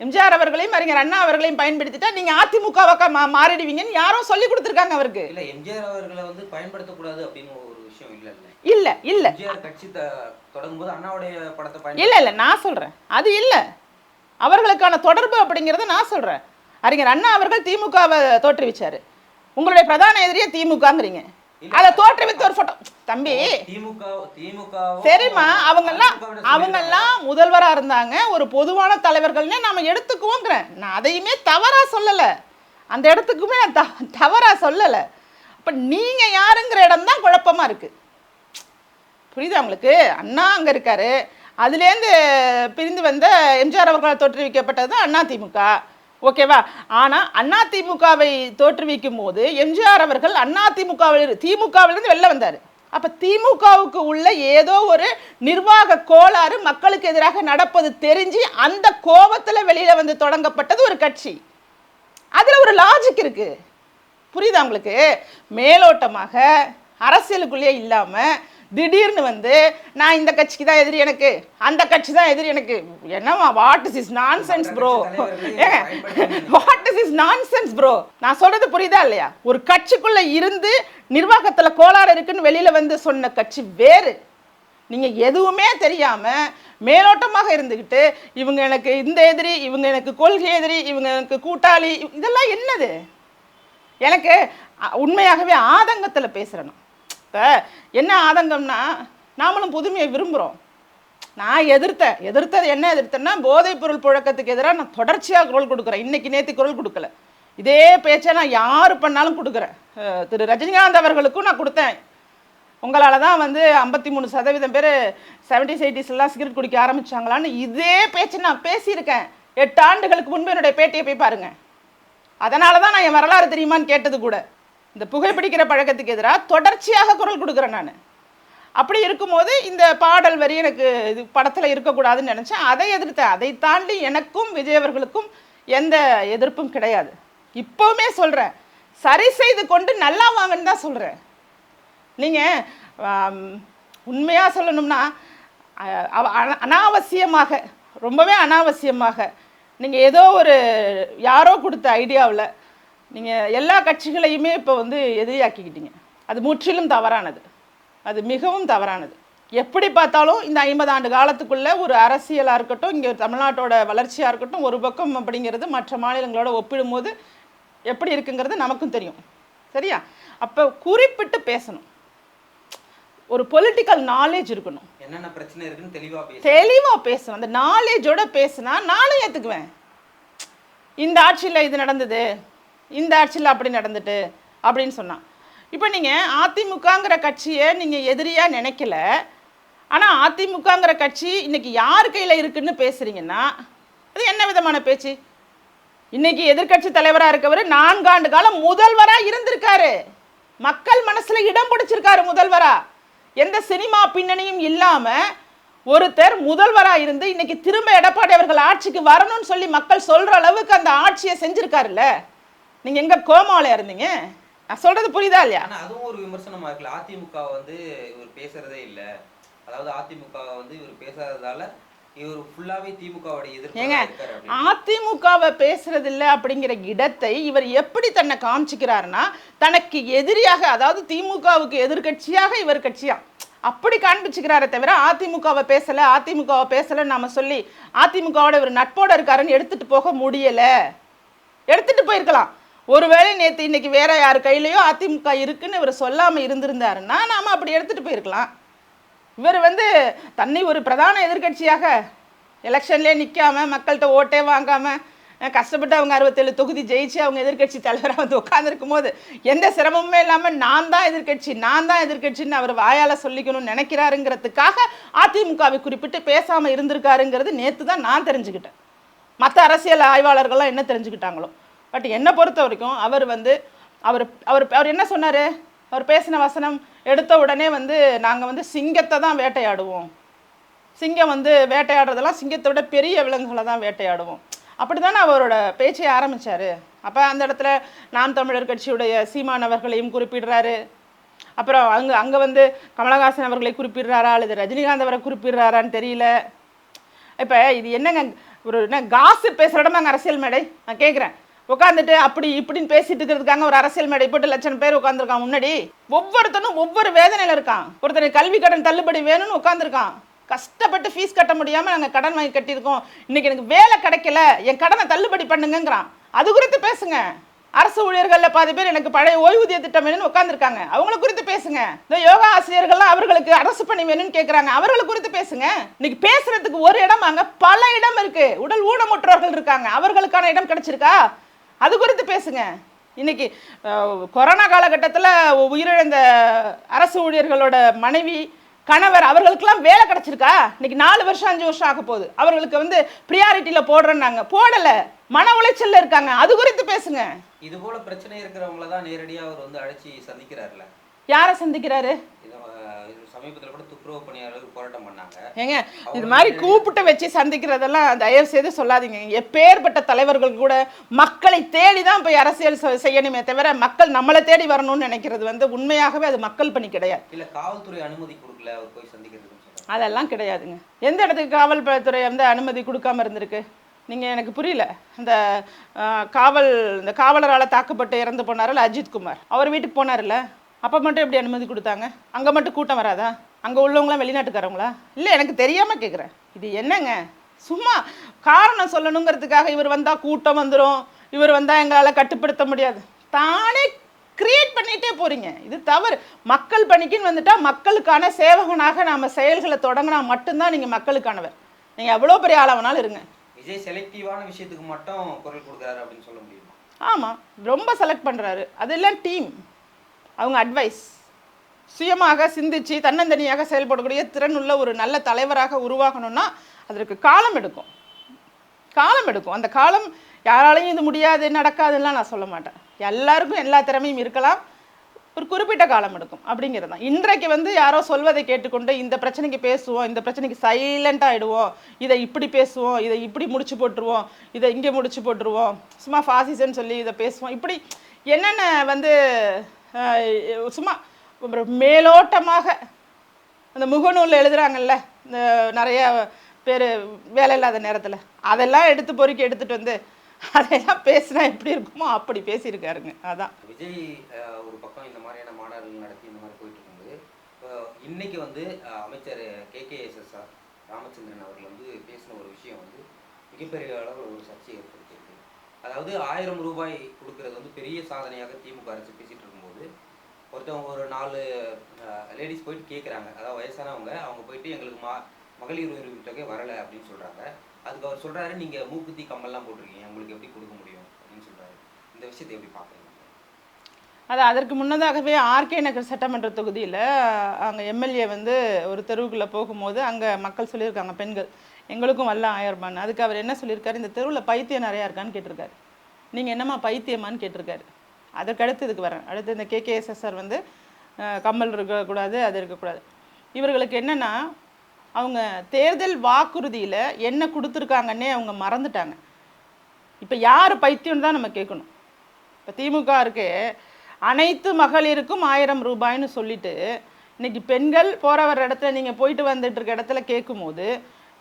எம்ஜிஆர் அவர்களையும் அறிஞர் அண்ணா அவர்களையும் பயன்படுத்திட்டா நீங்க அதிமுகவாக்கா மா மாறிடுவீங்கன்னு யாரோ சொல்லி கொடுத்துருக்காங்க அவருக்கு. இல்ல எம்ஜிஆர் அவர்களை வந்து பயன்படுத்தக்கூடாது அப்படின்னு ஒரு விஷயம் இல்ல இல்ல. இல்ல இல்ல. எம்ஜிஆர் கட்சி த- தொடங்கும் போது அண்ணாவுடைய படத்தை இல்ல இல்ல நான் சொல்றேன். அது இல்ல. அவர்களுக்கான தொடர்பு அப்படிங்கறத நான் சொல்றேன். அறிஞர் அண்ணா அவர்கள் திமுகவை தோற்றுவிச்சாரு. உங்களுடைய பிரதான எதிரியே திமுகங்கிறீங்க. அதை தோற்றுவித்த ஒரு போட்டோ தம்பி. திமுக திமுக சரிம்மா அவங்கெல்லாம் அவங்கெல்லாம் முதல்வரா இருந்தாங்க. ஒரு பொதுவான தலைவர்கள்னே நாம எடுத்துக்குவோங்கிறேன். நான் அதையுமே தவறா சொல்லல. அந்த இடத்துக்குமே நான் தவறா சொல்லல. அப்ப நீங்க யாருங்கிற இடம் தான் குழப்பமா இருக்கு. புரியுதா உங்களுக்கு? அண்ணா அங்கே இருக்காரு. அதுலேருந்து பிரிந்து வந்த எம்ஜிஆர் அவர்களால் தோற்றுவிக்கப்பட்டது தான் அண்ணா திமுக ஓகேவா? ஆனால் அண்ணா திமுகவை தோற்றுவிக்கும் போது எம்ஜிஆர் அவர்கள் அண்ணா திமுகவில் திமுகவிலிருந்து வெளில வந்தார். அப்போ திமுகவுக்கு உள்ள ஏதோ ஒரு நிர்வாக கோளாறு மக்களுக்கு எதிராக நடப்பது தெரிஞ்சு அந்த கோபத்தில் வெளியில் வந்து தொடங்கப்பட்டது ஒரு கட்சி. அதில் ஒரு லாஜிக் இருக்குது புரியுதா உங்களுக்கு? மேலோட்டமாக அரசியலுக்குள்ளேயே இல்லாமல் திடீர்னு வந்து நான் இந்த கட்சிக்கு தான் எதிரி எனக்கு. அந்த கட்சி தான் எதிரி எனக்கு. என்னவா what is is nonsense bro what is is nonsense bro நான் சொல்றது புரியுதா இல்லையா? ஒரு கட்சிக்குள்ள இருந்து நிர்வாகத்துல கோளாறு இருக்குன்னு வெளியில வந்து சொன்ன கட்சி வேறு. நீங்க எதுவுமே தெரியாம மேலோட்டமாக இருந்துக்கிட்டு இவங்க எனக்கு இந்த எதிரி இவங்க எனக்கு கொள்கை எதிரி இவங்க எனக்கு கூட்டாளி இதெல்லாம் என்னது? எனக்கு உண்மையாகவே ஆதங்கத்தில் பேசுகிறேன் இப்போ என்ன ஆதங்கம்னா நாமளும் புதுமையை விரும்புகிறோம் நான் எதிர்த்தேன். எதிர்த்தது என்ன எதிர்த்தேன்னா போதைப் பொருள் புழக்கத்துக்கு எதிராக நான் தொடர்ச்சியாக குரல் கொடுக்குறேன். இன்றைக்கி நேற்று குரல் கொடுக்கல. இதே பேச்சை நான் யார் பண்ணாலும் கொடுக்குறேன். திரு. ரஜினிகாந்த் அவர்களுக்கும் நான் கொடுத்தேன். உங்களால் தான் வந்து ஐம்பத்தி மூணு சதவீதம் பேர் செவன்டிஸ் எயிட்டிஸ்லாம் சிகரெட் குடிக்க ஆரம்பிச்சாங்களான்னு இதே பேச்சு நான் பேசியிருக்கேன். எட்டு ஆண்டுகளுக்கு முன்பு என்னுடைய பேட்டியை போய் பாருங்கள் அதனால தான் நான் என் வரலாறு தெரியுமான்னு கேட்டது கூட. இந்த புகைப்பிடிக்கிற பழக்கத்துக்கு எதிராக தொடர்ச்சியாக குரல் கொடுக்குறேன் நான். அப்படி இருக்கும்போது இந்த பாடல் வரி எனக்கு இது படத்தில் இருக்கக்கூடாதுன்னு நினச்சேன். அதை எதிர்த்தேன் அதை தாண்டி எனக்கும் விஜய் அவர்களுக்கும் எந்த எதிர்ப்பும் கிடையாது. இப்போவுமே சொல்கிறேன் சரி செய்து கொண்டு நல்லா வாங்கன்னு தான் சொல்கிறேன் நீங்கள் உண்மையாக சொல்லணும்னா அவ- அனாவசியமாக ரொம்பவே அனாவசியமாக நீங்கள் ஏதோ ஒரு யாரோ கொடுத்த ஐடியாவில் நீங்கள் எல்லா கட்சிகளையுமே இப்போ வந்து எதிரியாக்கிக்கிட்டீங்க. அது முற்றிலும் தவறானது. அது மிகவும் தவறானது. எப்படி பார்த்தாலும் இந்த ஐம்பது ஆண்டு காலத்துக்குள்ள ஒரு அரசியலாக இருக்கட்டும் இங்கே தமிழ்நாட்டோட வளர்ச்சியாக இருக்கட்டும் ஒரு பக்கம் அப்படிங்கிறது மற்ற மாநிலங்களோட ஒப்பிடும்போது எப்படி இருக்குங்கிறது நமக்கும் தெரியும். சரியா? அப்போ குறிப்பிட்டு பேசணும். ஒரு பொலிட்டிக்கல் நாலேஜ் இருக்கணும். என்னென்ன பிரச்சனை இருக்குன்னு தெளிவா பேச தெளிவா பேசணும். அந்த நாலேஜோட பேசுனா நானும் ஏத்துக்குவேன். இந்த ஆட்சியில் இது நடந்தது. இந்த ஆட்சியில் அப்படி நடந்துட்டு அப்படின்னு சொன்னான். இப்போ நீங்கள் அதிமுகங்கிற கட்சியை நீங்கள் எதிரியாக நினைக்கல. ஆனால் அதிமுகங்கிற கட்சி இன்றைக்கி யார் கையில் இருக்குன்னு பேசுகிறீங்கன்னா அது என்ன விதமான பேச்சு? இன்றைக்கி எதிர்க்கட்சி தலைவராக இருக்கவர் நான்காண்டு காலம் முதல்வராக இருந்திருக்காரு. மக்கள் மனசில் இடம் பிடிச்சிருக்காரு முதல்வராக எந்த சினிமா பின்னணியும் இல்லாமல் ஒருத்தர் முதல்வராக இருந்து இன்னைக்கு திரும்ப எடப்பாடி அவர்கள் ஆட்சிக்கு வரணும்னு சொல்லி மக்கள் சொல்கிற அளவுக்கு அந்த ஆட்சியை செஞ்சுருக்காருல்ல. நீங்க எங்க கோமாவில இருந்தீங்க? நான் சொல்றது புரியுதா இல்லையா? அதுவும் ஒரு விமர்சனமா இருக்குல்ல. அதிமுக வந்து இவர் பேசுறதே இல்ல. அதாவது அதிமுக வந்து இவர் பேசாததால இவர் ஃபுல்லாவே திமுகவோட எதிர்ப்பு. அதிமுகவை பேசுறது இல்ல அப்படிங்கிற இடத்தை இவர் எப்படி தன்னை காமிச்சுக்கிறாருன்னா தனக்கு எதிரியாக அதாவது திமுகவுக்கு எதிர்க்கட்சியாக இவர் கட்சியா? அப்படி காண்பிச்சுக்கிறாரே தவிர அதிமுகவை பேசல அதிமுகவை பேசலன்னு நாம சொல்லி அதிமுகவோட இவர் நட்போட இருக்காருன்னு எடுத்துட்டு போக முடியல. எடுத்துட்டு போயிருக்கலாம். ஒருவேளை நேற்று இன்னைக்கு வேற யார் கையிலையோ அதிமுக இருக்குன்னு இவர் சொல்லாமல் இருந்திருந்தாருன்னா நாம் அப்படி எடுத்துகிட்டு போயிருக்கலாம். இவர் வந்து தன்னை ஒரு பிரதான எதிர்க்கட்சியாக எலெக்ஷன்லேயே நிற்காம மக்கள்கிட்ட ஓட்டே வாங்காமல் கஷ்டப்பட்டு அவங்க அறுபத்தேழு தொகுதி ஜெயிச்சு அவங்க எதிர்க்கட்சி தலைவராக வந்து உட்காந்துருக்கும் போது எந்த சிரமமுமே இல்லாமல் நான் தான் எதிர்க்கட்சி நான் தான் எதிர்க்கட்சின்னு அவர் வாயால் சொல்லிக்கணும்னு நினைக்கிறாருங்கிறதுக்காக அதிமுகவை குறிப்பிட்டு பேசாமல் இருந்திருக்காருங்கிறது நேற்று தான் நான் தெரிஞ்சுக்கிட்டேன். மற்ற அரசியல் ஆய்வாளர்கள்லாம் என்ன தெரிஞ்சுக்கிட்டாங்களோ? பட் என்னை பொறுத்த வரைக்கும் அவர் வந்து அவர் அவர் அவர் என்ன சொன்னார்? அவர் பேசின வசனம் எடுத்த உடனே வந்து நாங்கள் வந்து சிங்கத்தை தான் வேட்டையாடுவோம். சிங்கம் வந்து வேட்டையாடுறதெல்லாம் சிங்கத்தை விட பெரிய விலங்குகளை தான் வேட்டையாடுவோம். அப்படி தானே அவரோட பேச்சை ஆரம்பித்தார் அப்போ அந்த இடத்துல நாம் தமிழர் கட்சியுடைய சீமான் அவர்களையும் குறிப்பிடுறாரு. அப்புறம் அங்கே அங்கே வந்து கமலஹாசன் அவர்களை குறிப்பிடுறாரா? அல்லது ரஜினிகாந்த் அவரை குறிப்பிடுறாரான்னு தெரியல. இப்போ இது என்னங்க ஒரு என்ன காசு பேசுகிற இடமா அரசியல் மேடை? நான் கேட்குறேன் உட்காந்துட்டு அப்படி இப்படின்னு பேசிட்டு இருக்கிறதுக்காக ஒரு அரசியல் மேடை போட்டு லட்சம் பேர் உட்காந்துருக்கான் முன்னாடி. ஒவ்வொருத்தனும் ஒவ்வொரு வேதனையில் இருக்கான். ஒருத்தனுக்கு கல்வி கடன் தள்ளுபடி வேணும்னு உட்காந்துருக்கான் கஷ்டப்பட்டு ஃபீஸ் கட்ட முடியாமல் நாங்கள் கடன் வாங்கி கட்டியிருக்கோம். இன்னைக்கு எனக்கு வேலை கிடைக்கல. என் கடனை தள்ளுபடி பண்ணுங்கங்கிறான். அது குறித்து பேசுங்க. அரசு ஊழியர்களில் பாதி பேர் எனக்கு பழைய ஓய்வூதிய திட்டம் வேணும்னு உட்காந்துருக்காங்க அவங்கள குறித்து பேசுங்க. இந்த யோகா ஆசிரியர்கள்லாம் அவர்களுக்கு அரசு பணி வேணும்னு கேட்குறாங்க அவர்களை குறித்து பேசுங்க. இன்னைக்கு பேசுறதுக்கு ஒரு இடம் அங்கே பல இடம் இருக்கு. உடல் ஊனமுற்றோர்கள் இருக்காங்க. அவர்களுக்கான இடம் கிடைச்சிருக்கா? அது குறித்து பேசுங்க. இன்னைக்கு கொரோனா காலகட்டத்தில் உயிரிழந்த அரசு ஊழியர்களோட மனைவி கணவர் அவர்களுக்கெல்லாம் வேலை கிடைச்சிருக்கா? இன்னைக்கு நாலு வருஷம் அஞ்சு வருஷம் ஆக போகுது. அவர்களுக்கு வந்து ப்ரியாரிட்டியில் போடுறேன்னாங்க. போடலை. மன உளைச்சல்ல இருக்காங்க. அது குறித்து பேசுங்க. இது போல பிரச்சனை இருக்கிறவங்கள தான் நேரடியா அவர் வந்து அழைச்சி சந்திக்கிறாருல. யாரை சந்திக்கிறாரு? சமீபத்துல கூட துப்புரவு பணியாளர்கள் போராட்டம் பண்ணாங்க. ஏங்க இது மாதிரி கூப்பிட்டு வச்சு சந்திக்கிறதெல்லாம் தயவு செய்து சொல்லாதீங்க. எப்பேற்பட்ட தலைவர்கள் கூட மக்களை தேடி தான் போய் அரசியல் செய்யணுமே தவிர மக்கள் நம்மளை தேடி வரணும்னு நினைக்கிறது வந்து உண்மையாகவே அது மக்கள் பணி கிடையாது. இல்ல காவல்துறை அனுமதி கொடுக்கல அவர் போய் சந்திக்கிறதுன்னு சொல்றாங்க. அதெல்லாம் கிடையாதுங்க. எந்த இடத்துக்கு காவல்துறை வந்து அனுமதி கொடுக்காம இருந்திருக்கு? நீங்கள் எனக்கு புரியல. இந்த காவல் இந்த காவலரால் தாக்கப்பட்டு இறந்து போனார்ல அஜித் குமார். அவர் வீட்டுக்கு போனார்ல அப்போ மட்டும் எப்படி அனுமதி கொடுத்தாங்க? அங்கே மட்டும் கூட்டம் வராதா? அங்கே உள்ளவங்களாம் வெளிநாட்டுக்காரங்களா இல்லை எனக்கு தெரியாமல் கேட்குறேன் இது என்னங்க? சும்மா காரணம் சொல்லணுங்கிறதுக்காக இவர் வந்தால் கூட்டம் வந்துடும் இவர் வந்தால் எங்களால் கட்டுப்படுத்த முடியாது. தானே கிரியேட் பண்ணிட்டே போறீங்க. இது தவறு. மக்கள் பணிக்குன்னு வந்துட்டா மக்களுக்கான சேவகனாக நாம செயல்களை தொடங்கினா மட்டும்தான் நீங்க மக்களுக்கானவர். நீங்க எவ்வளோ பெரிய ஆளாவனாலும் இருங்க. விஜய் செலக்டிவான விஷயத்துக்கு மட்டும் குரல் கொடுக்குறாரு அப்படின்னு சொல்ல முடியுமா? ஆமா. ரொம்ப செலக்ட் பண்றாரு. அதெல்லாம் டீம் அவங்க அட்வைஸ் சுயமாக சிந்திச்சு தன்னந்தனியாக செயல்படக்கூடிய திறனுள்ள ஒரு நல்ல தலைவராக உருவாகணும்னா அதற்கு காலம் எடுக்கும். காலம் எடுக்கும். அந்த காலம் யாராலையும் இது முடியாது நடக்காதுன்னா நான் சொல்ல மாட்டேன். எல்லாருக்கும் எல்லா திறமையும் இருக்கலாம். ஒரு குறிப்பிட்ட காலம் எடுக்கும். அப்படிங்கிறது தான். இன்றைக்கு வந்து யாரோ சொல்வதை கேட்டுக்கொண்டு இந்த பிரச்சனைக்கு பேசுவோம் இந்த பிரச்சனைக்கு சைலண்ட் ஆகிடுவோம் இதை இப்படி பேசுவோம் இதை இப்படி முடிச்சு போட்டுருவோம் இதை இங்கே முடிச்சு போட்டுருவோம். சும்மா ஃபாசிசன்னு சொல்லி இதை பேசுவோம். இப்படி என்னென்ன வந்து சும்மா மேலோட்டமாக அந்த முகநூலில் எழுதுறாங்கல்ல இந்த நிறைய பேர் வேலை இல்லாத நேரத்தில். அதெல்லாம் எடுத்து பொறுக்கி எடுத்துகிட்டு வந்து அதெல்லாம் பேசினா எப்படி இருக்குமோ அப்படி பேசியிருக்காருங்க. அதான். விஜய் ஒரு பக்கம் இந்த மாதிரியான மாநாடுகள் நடத்தி இந்த மாதிரி போயிட்டு இருக்கும்போது இன்னைக்கு வந்து அமைச்சர் கே கே எஸ்எஸ்ஆர் ராமச்சந்திரன் அவர்கள் வந்து பேசின ஒரு விஷயம் வந்து மிகப்பெரிய அளவில் ஒரு சர்ச்சையை ஏற்படுத்தியிருக்கு. அதாவது ஆயிரம் ரூபாய் கொடுக்கறது வந்து பெரிய சாதனையாக திமுக அரசு பேசிட்டு இருக்கு ஒருத்தவங்க ஒரு நாலு லேடிஸ் போயிட்டு கேட்குறாங்க அதாவது வயசானவங்க அவங்க போயிட்டு எங்களுக்கு மா மகளிர் உரிமை தொகை வரலை அப்படின்னு சொல்கிறாங்க அதுக்கு அவர் சொல்கிறாரு நீங்கள் மூக்குத்தி கம்மல்லாம் போட்டிருக்கீங்க. உங்களுக்கு எப்படி கொடுக்க முடியும்? அப்படின்னு சொல்கிறாரு இந்த விஷயத்தை எப்படி பார்க்குறீங்க? அது அதற்கு முன்னதாகவே ஆர்கே நகர் சட்டமன்ற தொகுதியில் அங்கே எம்எல்ஏ வந்து ஒரு தெருவுக்குள்ளே போகும்போது அங்கே மக்கள் சொல்லியிருக்காங்க பெண்கள் எங்களுக்கும் வரல ஆயிரம் ரூபான்னு அதுக்கு அவர் என்ன சொல்லியிருக்காரு? இந்த தெருவில் பைத்தியம் நிறையா இருக்கான்னு கேட்டிருக்காரு. நீங்கள் என்னம்மா பைத்தியமான்னு கேட்டிருக்காரு. அதற்கு அடுத்து இதுக்கு வரேன். அடுத்து இந்த கேகேஎஸ்எஸ்ஆர் வந்து கம்மல் இருக்கக்கூடாது அது இருக்கக்கூடாது. இவர்களுக்கு என்னென்னா அவங்க தேர்தல் வாக்குறுதியில் என்ன கொடுத்துருக்காங்கன்னே அவங்க மறந்துட்டாங்க. இப்போ யார் பைத்தியம் தான் நம்ம கேட்கணும். இப்போ திமுக இருக்கு அனைத்து மகளிருக்கும் ஆயிரம் ரூபாய்னு சொல்லிட்டு இன்னைக்கு பெண்கள் போகிற வர இடத்துல நீங்கள் போயிட்டு வந்துட்டு இருக்க இடத்துல கேட்கும்போது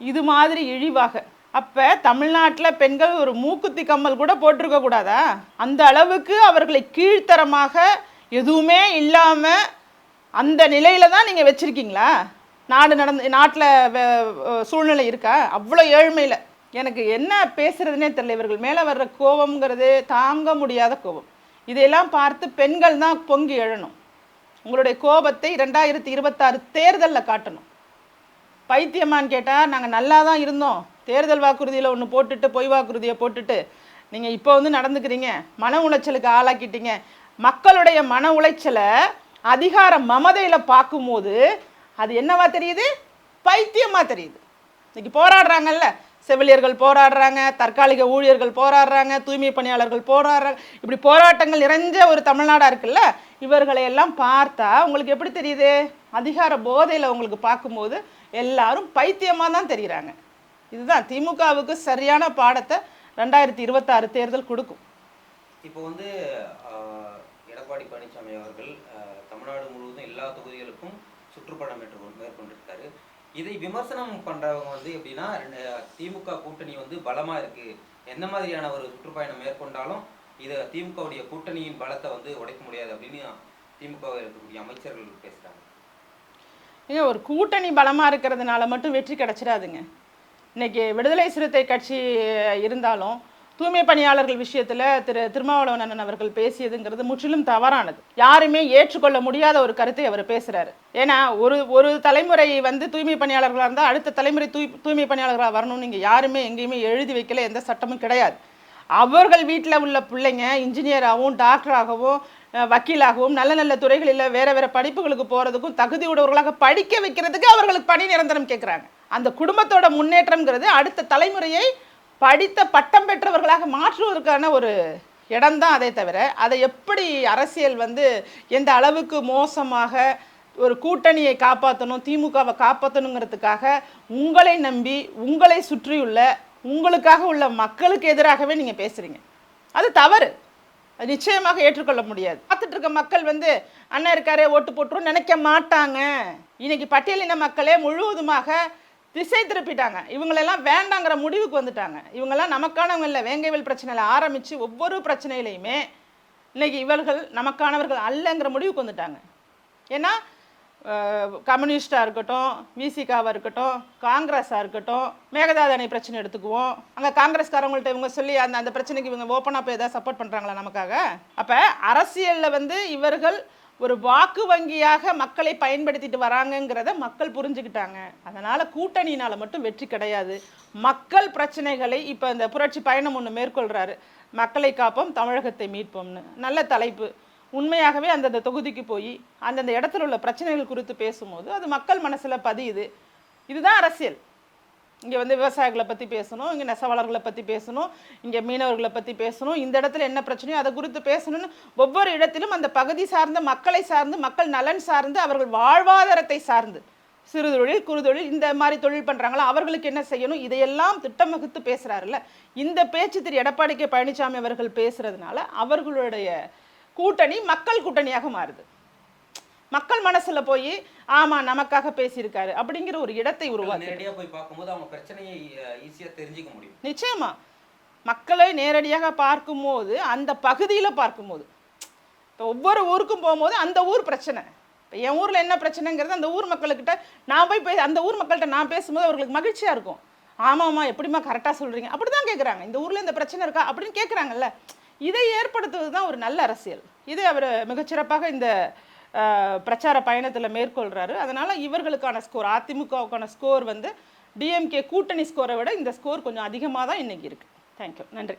இது மாதிரி இழிவாக அப்போ தமிழ்நாட்டில் பெண்கள் ஒரு மூக்குத்தி கம்மல் கூட போட்டிருக்க கூடாதா? அந்த அளவுக்கு அவர்களை கீழ்த்தரமாக எதுவுமே இல்லாமல் அந்த நிலையில தான் நீங்கள் வச்சுருக்கீங்களா? நாடு நடந்து நாட்டில் சூழ்நிலை இருக்கா? அவ்வளோ ஏழ்மையில். எனக்கு என்ன பேசுகிறதுனே தெரியல. இவர்கள் மேலே வர்ற கோபங்கிறது தாங்க முடியாத கோபம். இதையெல்லாம் பார்த்து பெண்கள் தான் பொங்கி எழணும். உங்களுடைய கோபத்தை ரெண்டாயிரத்தி இருபத்தாறு தேர்தலில் காட்டணும். பைத்தியமான்னு கேட்டால் நாங்கள் நல்லா தான் இருந்தோம். தேர்தல் வாக்குறுதியில் ஒன்று போட்டுட்டு பொய் வாக்குறுதியை போட்டுட்டு நீங்கள் இப்போ வந்து நடந்துக்கிறீங்க மன உளைச்சலுக்கு ஆளாக்கிட்டீங்க. மக்களுடைய மன உளைச்சலை அதிகார மமதையில் பார்க்கும்போது அது என்னவா தெரியுது? பைத்தியமாக தெரியுது. இன்றைக்கி போராடுறாங்கல்ல செவிலியர்கள் போராடுறாங்க தற்காலிக ஊழியர்கள் போராடுறாங்க தூய்மை பணியாளர்கள் போராடுறாங்க இப்படி போராட்டங்கள் நிறைஞ்ச ஒரு தமிழ்நாடாக இருக்குல்ல இவர்களை எல்லாம் பார்த்தா உங்களுக்கு எப்படி தெரியுது? அதிகார போதையில் உங்களுக்கு பார்க்கும்போது எல்லாரும் பைத்தியமாக தான் தெரிகிறாங்க இதுதான் திமுகவுக்கு சரியான பாடத்தை ரெண்டாயிரத்தி இருபத்தாறு தேர்தல் கொடுக்கும். இப்போ வந்து எடப்பாடி பழனிசாமி அவர்கள் தமிழ்நாடு முழுவதும் எல்லா தொகுதிகளுக்கும் மேற்கொண்டு மேற்கொண்டிருக்காரு. இதை விமர்சனம் பண்றவங்க வந்து எப்படின்னா திமுக கூட்டணி வந்து பலமா இருக்கு. எந்த மாதிரியான ஒரு சுற்றுப்பயணம் மேற்கொண்டாலும் இதை திமுகவுடைய கூட்டணியின் பலத்தை வந்து உடைக்க முடியாது அப்படின்னு திமுக இருக்கக்கூடிய அமைச்சர்கள் பேசுறாங்க. ஏங்க ஒரு கூட்டணி பலமாக இருக்கிறதுனால மட்டும் வெற்றி கிடைச்சிடாதுங்க. இன்றைக்கி விடுதலை சிறுத்தை கட்சி இருந்தாலும் தூய்மை பணியாளர்கள் விஷயத்தில் திரு திருமாவளவனன் அவர்கள் பேசியதுங்கிறது முற்றிலும் தவறானது. யாருமே ஏற்றுக்கொள்ள முடியாத ஒரு கருத்தை அவர் பேசுகிறாரு ஏன்னா ஒரு ஒரு தலைமுறை வந்து தூய்மை பணியாளர்களாக இருந்தால் அடுத்த தலைமுறை தூய் தூய்மை பணியாளர்களாக வரணும்னு நீங்கள் யாருமே எங்கேயுமே எழுதி வைக்கல எந்த சட்டமும் கிடையாது. அவர்கள் வீட்டில் உள்ள பிள்ளைங்க இன்ஜினியராகவும் டாக்டராகவும் வக்கீலாகவும் நல்ல நல்ல துறைகளில் வேறு வேறு படிப்புகளுக்கு போகிறதுக்கும் தகுதி படிக்க வைக்கிறதுக்கு அவர்களுக்கு பணி நிரந்தரம் கேட்குறாங்க அந்த குடும்பத்தோட முன்னேற்றம்ங்கிறது அடுத்த தலைமுறையை படித்த பட்டம் பெற்றவர்களாக மாற்றுவதற்கான ஒரு இடம்தான் அதே தவிர அதை எப்படி அரசியல் வந்து எந்த அளவுக்கு மோசமாக ஒரு கூட்டணியை காப்பாற்றணும் திமுகவை காப்பாற்றணுங்கிறதுக்காக உங்களை நம்பி உங்களை சுற்றியுள்ள உங்களுக்காக உள்ள மக்களுக்கு எதிராகவே நீங்கள் பேசுகிறீங்க அது தவறு. அது நிச்சயமாக ஏற்றுக்கொள்ள முடியாது. பார்த்துட்டு இருக்க மக்கள் வந்து அண்ணன் இருக்காரே ஓட்டு போட்டுரும் நினைக்க மாட்டாங்க. இன்னைக்கு பட்டியலின மக்களே முழுவதுமாக திசை திருப்பிட்டாங்க. இவங்களெல்லாம் வேண்டாங்கிற முடிவுக்கு வந்துட்டாங்க. இவங்கெல்லாம் நமக்கானவங்க இல்லை. வேங்கைவல் பிரச்சனையில் ஆரம்பித்து ஒவ்வொரு பிரச்சனையிலையுமே இன்றைக்கி இவர்கள் நமக்கானவர்கள் அல்லங்கிற முடிவுக்கு வந்துட்டாங்க. ஏன்னா கம்யூனிஸ்டாக இருக்கட்டும் விசிகாவாக இருக்கட்டும் காங்கிரஸாக இருக்கட்டும் மேகதாது அணை பிரச்சனை எடுத்துக்குவோம். அங்கே காங்கிரஸ்காரவங்கள்ட்ட இவங்க சொல்லி அந்த அந்த பிரச்சனைக்கு இவங்க ஓப்பனாக போய் எதாவது சப்போர்ட் பண்ணுறாங்களா நமக்காக? அப்போ அரசியலில் வந்து இவர்கள் ஒரு வாக்கு வங்கியாக மக்களை பயன்படுத்திட்டு வராங்கங்கிறத மக்கள் புரிஞ்சுக்கிட்டாங்க. அதனால் கூட்டணியினால் மட்டும் வெற்றி கிடையாது. மக்கள் பிரச்சனைகளை இப்போ இந்த புரட்சி பயணம் ஒன்று மேற்கொள்கிறாரு மக்களை காப்போம் தமிழகத்தை மீட்போம்னு. நல்ல தலைப்பு. உண்மையாகவே அந்தந்த தொகுதிக்கு போய் அந்தந்த இடத்துல உள்ள பிரச்சனைகள் குறித்து பேசும்போது அது மக்கள் மனசில் பதியுது. இதுதான் அரசியல். இங்கே வந்து விவசாயிகளை பற்றி பேசணும் இங்கே நெசவாளர்களை பற்றி பேசணும் இங்கே மீனவர்களை பற்றி பேசணும். இந்த இடத்துல என்ன பிரச்சனையோ அதை குறித்து பேசணும்னு ஒவ்வொரு இடத்திலும் அந்த பகுதி சார்ந்த மக்களை சார்ந்து மக்கள் நலன் சார்ந்து அவர்கள் வாழ்வாதாரத்தை சார்ந்து சிறு தொழில் குறுதொழில் இந்த மாதிரி தொழில் பண்ணுறாங்களா அவர்களுக்கு என்ன செய்யணும் இதையெல்லாம் திட்டம் வகுத்து பேசுகிறாருல்ல இந்த பேச்சு திரு எடப்பாடி கே பழனிசாமி அவர்கள் பேசுகிறதுனால அவர்களுடைய கூட்டணி மக்கள் கூட்டணியாக மாறுது. மக்கள் மனசுல போய் ஆமா நமக்காக பேசியிருக்காரு. அப்படிங்கிற ஒரு இடத்தை உருவாக்கு நேரடியா போய் பார்க்கும்போது அவங்க பிரச்சனையை ஈஸியா தெரிஞ்சுக்க முடியும். நிச்சயமா. மக்களை நேரடியாக பார்க்கும்போது அந்த பகுதியில் பார்க்கும்போது இப்போ ஒவ்வொரு ஊருக்கும் போகும்போது அந்த ஊர் பிரச்சனை. இப்போ என் ஊரில் என்ன பிரச்சனைங்கிறது அந்த ஊர் மக்கள்கிட்ட நான் போய் பே அந்த ஊர் மக்கள்கிட்ட நான் பேசும்போது அவர்களுக்கு மகிழ்ச்சியாக இருக்கும். ஆமாம்மா எப்படிம்மா கரெக்டாக சொல்கிறீங்க அப்படி தான் கேட்குறாங்க இந்த ஊரில் இந்த பிரச்சனை இருக்கா? அப்படின்னு கேட்குறாங்கல்ல இதை ஏற்படுத்துவது தான் ஒரு நல்ல அரசியல். இது அவர் மிகச்சிறப்பாக இந்த பிரச்சார பயணத்தில் மேற்கொள்கிறாரு அதனால் இவர்களுக்கான ஸ்கோர் அதிமுகவுக்கான ஸ்கோர் வந்து டிஎம்கே கூட்டணி ஸ்கோரை விட இந்த ஸ்கோர் கொஞ்சம் அதிகமாக தான் இன்றைக்கி இருக்குது தேங்க்யூ நன்றி.